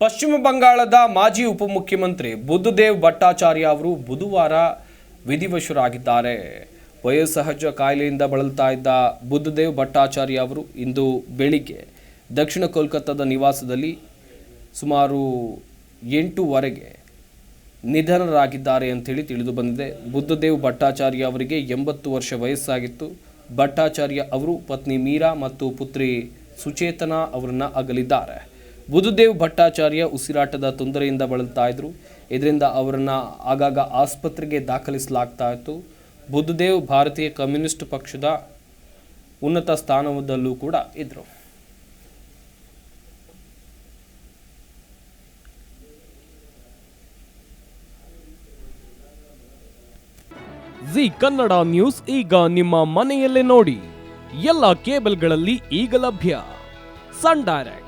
ಪಶ್ಚಿಮ ಬಂಗಾಳದ ಮಾಜಿ ಉಪಮುಖ್ಯಮಂತ್ರಿ ಬುದ್ಧದೇವ್ ಭಟ್ಟಾಚಾರ್ಯ ಅವರು ಬುಧವಾರ ವಿಧಿವಶರಾಗಿದ್ದಾರೆ. ವಯೋಸಹಜ ಕಾಯಿಲೆಯಿಂದ ಬಳಲ್ತಾ ಇದ್ದ ಬುದ್ಧದೇವ್ ಭಟ್ಟಾಚಾರ್ಯ ಅವರು ಇಂದು ಬೆಳಿಗ್ಗೆ ದಕ್ಷಿಣ ಕೋಲ್ಕತ್ತಾದ ನಿವಾಸದಲ್ಲಿ ಸುಮಾರು ಎಂಟೂವರೆಗೆ ನಿಧನರಾಗಿದ್ದಾರೆ ಅಂತೇಳಿ ತಿಳಿದು ಬಂದಿದೆ. ಬುದ್ಧದೇವ್ ಭಟ್ಟಾಚಾರ್ಯ ಅವರಿಗೆ ಎಂಬತ್ತು ವರ್ಷ ವಯಸ್ಸಾಗಿತ್ತು. ಭಟ್ಟಾಚಾರ್ಯ ಅವರು ಪತ್ನಿ ಮೀರಾ ಮತ್ತು ಪುತ್ರಿ ಸುಚೇತನಾ ಅವರನ್ನು ಅಗಲಿದ್ದಾರೆ. ಬುದ್ಧದೇವ್ ಭಟ್ಟಾಚಾರ್ಯ ಉಸಿರಾಟದ ತೊಂದರೆಯಿಂದ ಬಳಲ್ತಾ ಇದ್ರು. ಇದರಿಂದ ಅವರನ್ನು ಆಗಾಗ ಆಸ್ಪತ್ರೆಗೆ ದಾಖಲಿಸಲಾಗ್ತಾ ಇತ್ತು. ಬುದ್ಧದೇವ್ ಭಾರತೀಯ ಕಮ್ಯುನಿಸ್ಟ್ ಪಕ್ಷದ ಉನ್ನತ ಸ್ಥಾನದಲ್ಲೂ ಕೂಡ ಇದ್ದರು ಜಿ ಕನ್ನಡ ನ್ಯೂಸ್ ಈಗ ನಿಮ್ಮ ಮನೆಯಲ್ಲೇ ನೋಡಿ. ಎಲ್ಲ ಕೇಬಲ್ಗಳಲ್ಲಿ ಈಗ ಲಭ್ಯ. Sun Direct.